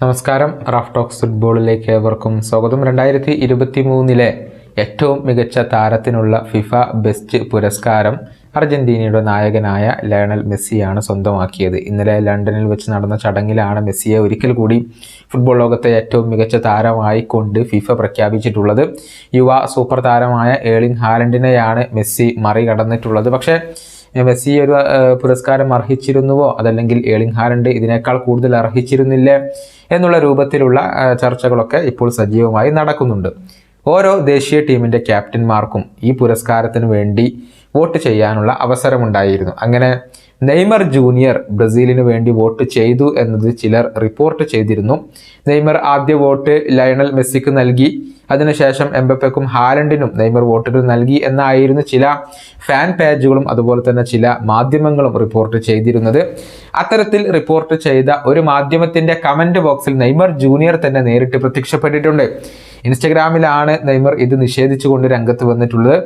നമസ്കാരം. Raf talks ഫുട്ബോളിലേക്ക് ഏവർക്കും സ്വാഗതം. രണ്ടായിരത്തി ഇരുപത്തി മൂന്നിലെ ഏറ്റവും മികച്ച താരത്തിനുള്ള ഫിഫ ബെസ്റ്റ് പുരസ്കാരം അർജന്റീനയുടെ നായകനായ ലയണൽ മെസ്സിയാണ് സ്വന്തമാക്കിയത്. ഇന്നലെ ലണ്ടനിൽ വെച്ച് നടന്ന ചടങ്ങിലാണ് മെസ്സിയെ ഒരിക്കൽ കൂടി ഫുട്ബോൾ ലോകത്തെ ഏറ്റവും മികച്ച താരമായി കൊണ്ട് ഫിഫ പ്രഖ്യാപിച്ചിട്ടുള്ളത്. യുവ സൂപ്പർ താരമായ ഏളിൻ ഹാലൻഡിനെയാണ് മെസ്സി മറികടന്നിട്ടുള്ളത്. പക്ഷേ മെസ്സി ഒരു പുരസ്കാരം അർഹിച്ചിരുന്നുവോ? അതല്ലെങ്കിൽ ഏളിംഗ് ഹാലൻഡ് ഇതിനേക്കാൾ കൂടുതൽ അർഹിച്ചിരുന്നില്ലേ? എന്നുള്ള രൂപത്തിലുള്ള ചർച്ചകളൊക്കെ ഇപ്പോൾ സജീവമായി നടക്കുന്നുണ്ട്. ഓരോ ദേശീയ ടീമിന്റെ ക്യാപ്റ്റന്മാർക്കും ഈ പുരസ്കാരത്തിന് വേണ്ടി വോട്ട് ചെയ്യാനുള്ള അവസരമുണ്ടായിരുന്നു. അങ്ങനെ നെയ്മർ ജൂനിയർ ബ്രസീലിന് വേണ്ടി വോട്ട് ചെയ്തു എന്നത് ചിലർ റിപ്പോർട്ട് ചെയ്തിരുന്നു. നെയ്മർ ആദ്യ വോട്ട് ലയണൽ മെസ്സിക്ക് നൽകി. അതിനുശേഷം എംബപ്പയ്ക്കും ഹാലണ്ടിനും നെയ്മർ വോട്ടുകൾ നൽകി എന്നായിരുന്നു ചില ഫാൻ പേജുകളും അതുപോലെ തന്നെ ചില മാധ്യമങ്ങളും റിപ്പോർട്ട് ചെയ്തിരുന്നത്. അത്തരത്തിൽ റിപ്പോർട്ട് ചെയ്ത ഒരു മാധ്യമത്തിന്റെ കമന്റ് ബോക്സിൽ നെയ്മർ ജൂനിയർ തന്നെ നേരിട്ട് പ്രത്യക്ഷപ്പെട്ടിട്ടുണ്ട്. ഇൻസ്റ്റഗ്രാമിലാണ് നെയ്മർ ഇത് നിഷേധിച്ചുകൊണ്ട് രംഗത്ത് വന്നിട്ടുള്ളത്.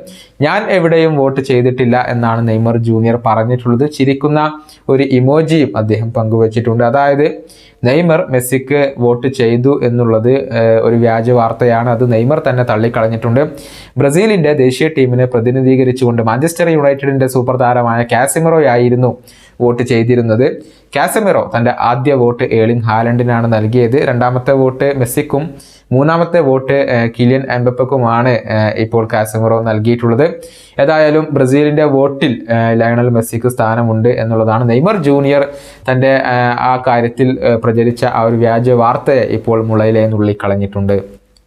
ഞാൻ എവിടെയും വോട്ട് ചെയ്തിട്ടില്ല എന്നാണ് നെയ്മർ ജൂനിയർ പറഞ്ഞിട്ടുള്ളത്. ചിരിക്കുന്ന ഒരു ഇമോജിയും അദ്ദേഹം പങ്കുവച്ചിട്ടുണ്ട്. അതായത് നെയ്മർ മെസ്സിക്ക് വോട്ട് ചെയ്തു എന്നുള്ളത് ഒരു വ്യാജ വാർത്തയാണ്. അത് നെയ്മർ തന്നെ തള്ളിക്കളഞ്ഞിട്ടുണ്ട്. ബ്രസീലിന്റെ ദേശീയ ടീമിനെ പ്രതിനിധീകരിച്ചുകൊണ്ട് മാഞ്ചസ്റ്റർ യുണൈറ്റഡിന്റെ സൂപ്പർ താരമായ കാസിമറോയായിരുന്നു വോട്ട് ചെയ്തിരുന്നത്. കാസമിറോ തന്റെ ആദ്യ വോട്ട് ഏളിംഗ് ഹാലൻഡിനാണ് നൽകിയത്. രണ്ടാമത്തെ വോട്ട് മെസ്സിക്കും മൂന്നാമത്തെ വോട്ട് കിലിയൻ എംബപ്പക്കുമാണ് ഇപ്പോൾ കാസമിറോ നൽകിയിട്ടുള്ളത്. ഏതായാലും ബ്രസീലിന്റെ വോട്ടിൽ ലയണൽ മെസ്സിക്ക് സ്ഥാനമുണ്ട് എന്നുള്ളതാണ് നെയ്മർ ജൂനിയർ തന്റെ ആ കാര്യത്തിൽ പ്രചരിച്ച ആ ഒരു വ്യാജ വാർത്തയെ ഇപ്പോൾ മുളയിലെ നുള്ളിക്കളഞ്ഞിട്ടുണ്ട്.